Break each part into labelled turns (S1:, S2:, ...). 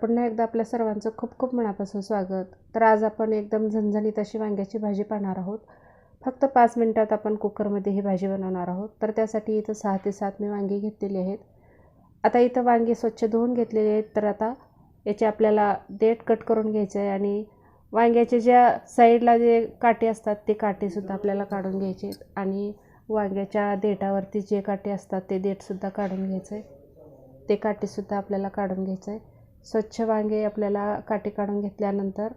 S1: पुन्हा एकदा आपल्या सर्वांचं खूप खूप मनापासून स्वागत. तर आज आपण एकदम झणझणीत अशी वांग्याची भाजी पाहणार आहोत. फक्त पाच मिनटात आपण कुकरमध्ये ही भाजी बनवणार आहोत. तर त्यासाठी इथं सहा ते सात मी वांगी घेतलेली आहेत. आता इथं वांगी स्वच्छ धुवून घेतलेली आहेत. तर आता याचे आपल्याला देठ कट करून घ्यायचं आहे आणि वांग्याच्या ज्या साईडला जे काटे असतात ते काटेसुद्धा आपल्याला काढून घ्यायचे आहेत. आणि वांग्याच्या देठावरती जे काटे असतात ते देठसुद्धा काढून घ्यायचं आहे. ते काटेसुद्धा आपल्याला काढून घ्यायचं आहे. स्वच्छ वांगे आपल्याला काटे काढून घेतल्यानंतर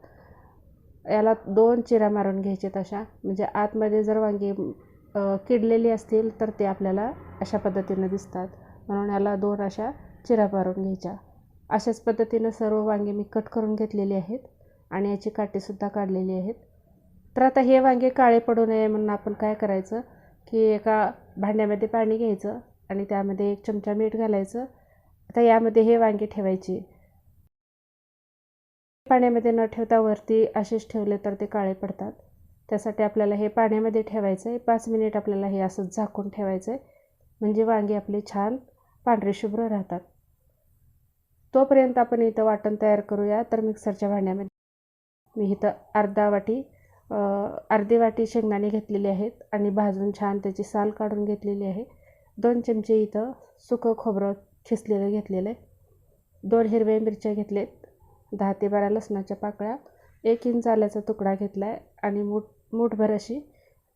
S1: याला दोन चिरा मारून घ्यायचे तशा म्हणजे आतमध्ये जर वांगी किडलेली असतील तर ते आपल्याला अशा पद्धतीनं दिसतात. म्हणून याला दोन अशा चिरा मारून घ्यायच्या. अशाच पद्धतीनं सर्व वांगे मी कट करून घेतलेली आहेत आणि याची काटेसुद्धा काढलेली आहेत. तर आता हे वांगे काळे पडू नये म्हणून आपण काय करायचं की एका भांड्यामध्ये पाणी घ्यायचं आणि त्यामध्ये एक चमचा मीठ घालायचं. आता यामध्ये हे वांगे ठेवायची. पाण्यामध्ये न ठेवता वरती असेच ठेवले तर ते काळे पडतात. त्यासाठी आपल्याला हे पाण्यामध्ये ठेवायचं आहे पाच मिनिट आपल्याला हे असंच झाकून ठेवायचं आहे म्हणजे वांगी आपली छान पांढरे शुभ्र राहतात. तोपर्यंत आपण इथं वाटण तयार करूया. तर मिक्सरच्या भांड्यामध्ये मी इथं अर्धा वाटी अर्धी वाटी शेंगदाणे घेतलेली आहेत आणि भाजून छान त्याची साल काढून घेतलेली आहे. दोन चमचे इथं सुकं खोबरं खिसलेलं घेतलेलं आहे. दोन हिरव्या मिरच्या घेतलेत. दहा ते बारा लसणाच्या पाकळ्या एक इंच आल्याचा तुकडा घेतला आहे आणि मूठ मूठभर अशी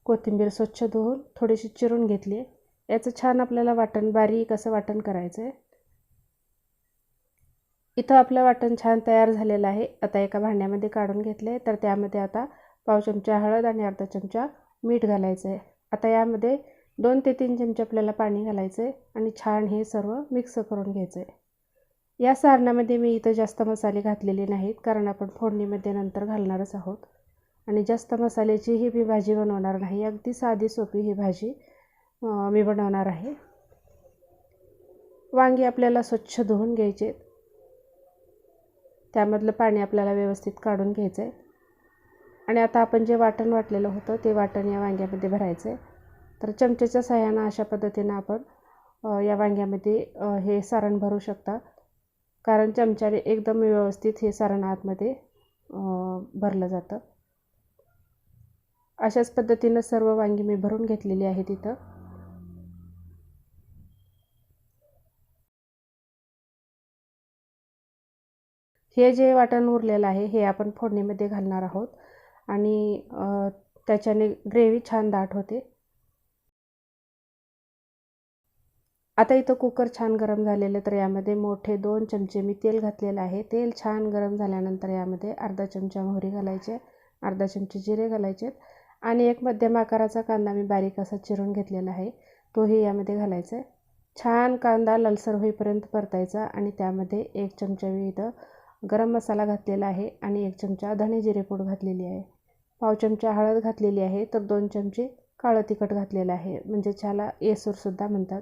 S1: कोथिंबीर स्वच्छ धुवून थोडीशी चिरून घेतली आहे. याचं छान आपल्याला वाटण बारीक असं वाटण करायचं आहे इथं आपलं वाटण छान तयार झालेलं आहे. आता एका भांड्यामध्ये काढून घेतले आहे तर त्यामध्ये आता पाव चमचा हळद आणि अर्धा चमचा मीठ घालायचं आहे आता यामध्ये दोन ते तीन चमचे आपल्याला पाणी घालायचं आहे आणि छान हे सर्व मिक्स करून घ्यायचं आहे या सारणामध्ये मी इथं जास्त मसाले घातलेले नाहीत कारण आपण फोडणीमध्ये नंतर घालणारच आहोत. आणि जास्त मसाल्याचीही मी भाजी बनवणार नाही. अगदी साधी सोपी ही भाजी मी बनवणार आहे. वांगी आपल्याला स्वच्छ धुवून घ्यायचे त्यामधलं पाणी आपल्याला व्यवस्थित काढून घ्यायचं आहे. आणि आता आपण जे वाटण वाटलेलं होतं ते वाटण या वांग्यामध्ये भरायचं आहे. तर चमचेच्या सहाय्यानं अशा पद्धतीनं आपण या वांग्यामध्ये हे सारण भरू शकता. कारण चमच्याने एकदम व्यवस्थित हे सारण आतमध्ये भरलं जातं. अशाच पद्धतीनं सर्व वांगी मी भरून घेतलेली आहे तिथं. हे जे वाटण उरलेलं आहे हे आपण फोडणीमध्ये घालणार आहोत. आणि त्याच्याने ग्रेव्ही छान दाट होते. आता इथं कुकर छान गरम झालेलं तर यामध्ये मोठे दोन चमचे मी तेल घातलेलं आहे. तेल छान गरम झाल्यानंतर यामध्ये अर्धा चमचा मोहरी घालायचे अर्धा चमचे जिरे घालायचे आणि एक मध्यम आकाराचा कांदा मी बारीक असा चिरून घेतलेला आहे तोही यामध्ये घालायचा आहे. छान कांदा लालसर होईपर्यंत परतायचा आणि त्यामध्ये एक चमचा मी इथं गरम मसाला घातलेला आहे आणि एक चमचा धणे जिरेपूड घातलेली आहे. पाव चमचा हळद घातलेली आहे तर दोन चमचे काळं तिखट घातलेलं आहे म्हणजे छाला येसूरसुद्धा म्हणतात.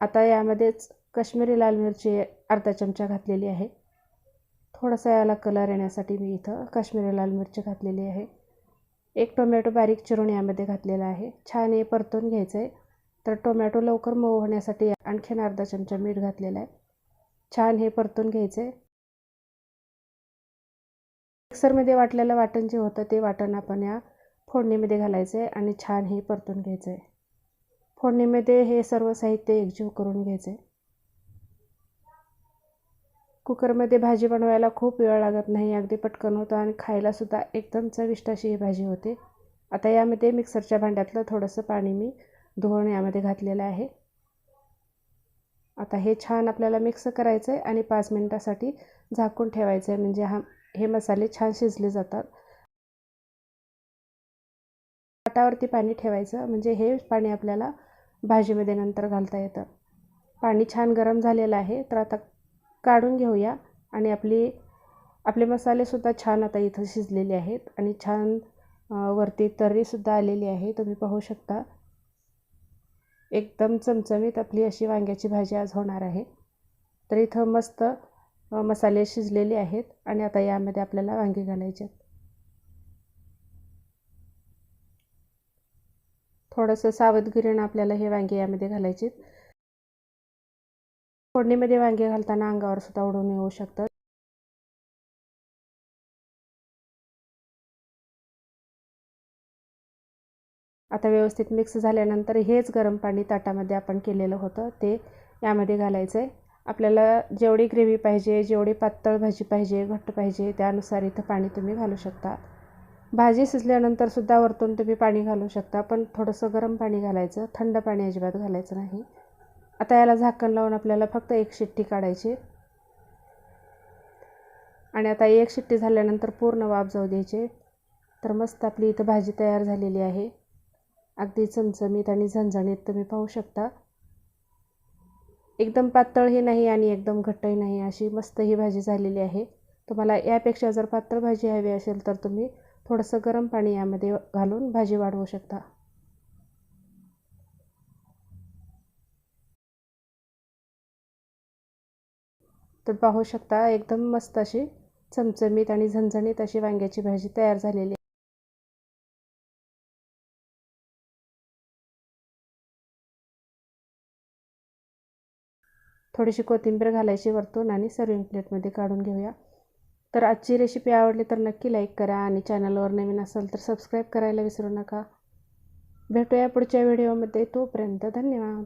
S1: आता यामध्येच कश्मीरी लाल मिरची अर्धा चमचा घातलेली आहे. थोडासा याला कलर येण्यासाठी मी इथं काश्मीरी लाल मिरची घातलेली आहे. एक टोमॅटो बारीक चिरून यामध्ये घातलेला आहे. छान हे परतून घ्यायचं आहे तर टोमॅटो लवकर मऊ होण्यासाठी आणखीन अर्धा चमचा मीठ घातलेला आहे. छान हे परतून घ्यायचं आहे मिक्सरमध्ये वाटलेलं वाटण जे होतं ते वाटण आपण या फोडणीमध्ये घालायचं आहे आणि छान हे परतून घ्यायचं आहे फोडणीमध्ये हे सर्व साहित्य एकजीव करून घ्यायचे. कुकरमध्ये भाजी बनवायला खूप वेळ लागत नाही अगदी पटकन होतं आणि खायलासुद्धा एकदम चविष्ट अशी ही भाजी होते. आता यामध्ये मिक्सरच्या भांड्यातलं थोडंसं पाणी मी धुवून यामध्ये घातलेलं आहे. आता हे छान आपल्याला मिक्स करायचं आहे आणि पाच मिनटासाठी झाकून ठेवायचं आहे म्हणजे हा हे मसाले छान शिजले जातात. पाटावरती पाणी ठेवायचं म्हणजे हे पाणी आपल्याला भाजीमध्ये नंतर घालता येतं. पाणी छान गरम झालेलं आहे तर आता काढून घेऊया. आणि आपली आपले मसालेसुद्धा छान आता इथं शिजलेले आहेत आणि छान वरती तर्रीसुद्धा आलेली आहे. तुम्ही पाहू शकता. एकदम चमचमीत आपली अशी वांग्याची भाजी आज होणार आहे. तर इथं मस्त मसाले शिजलेले आहेत आणि आता यामध्ये आपल्याला वांगी घालायचे आहेत. थोडंसं सावधगिरीनं आपल्याला हे वांगे यामध्ये घालायचे फोडणीमध्ये वांगे घालताना अंगावर सुद्धा उडून येऊ शकतात. आता व्यवस्थित मिक्स झाल्यानंतर हेच गरम पाणी ताटामध्ये आपण केलेलं होतं ते यामध्ये घालायचं आहे आपल्याला जेवढी ग्रेव्ही पाहिजे जेवढी पातळ भाजी पाहिजे घट्ट पाहिजे त्यानुसार इथं पाणी तुम्ही घालू शकता. भाजी शिजल्यानंतर सुद्धा वरतून तुम्ही पाणी घालू शकता पण थोडंसं गरम पाणी घालायचं थंड पाणी अजिबात घालायचं नाही. आता याला झाकण लावून आपल्याला फक्त एक शिट्टी काढायची. आणि आता एक शिट्टी झाल्यानंतर पूर्ण वाफ जाऊ द्यायचे. तर मस्त आपली इथं भाजी तयार झालेली आहे. अगदी चमचमीत आणि झणझणीत तुम्ही पाहू शकता. एकदम पातळही नाही आणि एकदम घट्टही नाही अशी मस्त ही भाजी झालेली आहे. तुम्हाला यापेक्षा जर पातळ भाजी हवी असेल तर तुम्ही थोडंसं गरम पाणी यामध्ये घालून भाजी वाढवू शकता. तर पाहू शकता एकदम मस्त अशी चमचमीत आणि झणझणीत अशी वांग्याची भाजी तयार झालेली थोडीशी कोथिंबीर घालायची वरतून आणि सर्विंग प्लेटमध्ये काढून घेऊया. तर आजची रेसिपी आवडली तर नक्की लाईक करा आणि चॅनलवर नवीन असेल तर सबस्क्राईब करायला विसरू नका. भेटूया पुढच्या व्हिडिओमध्ये तोपर्यंत धन्यवाद.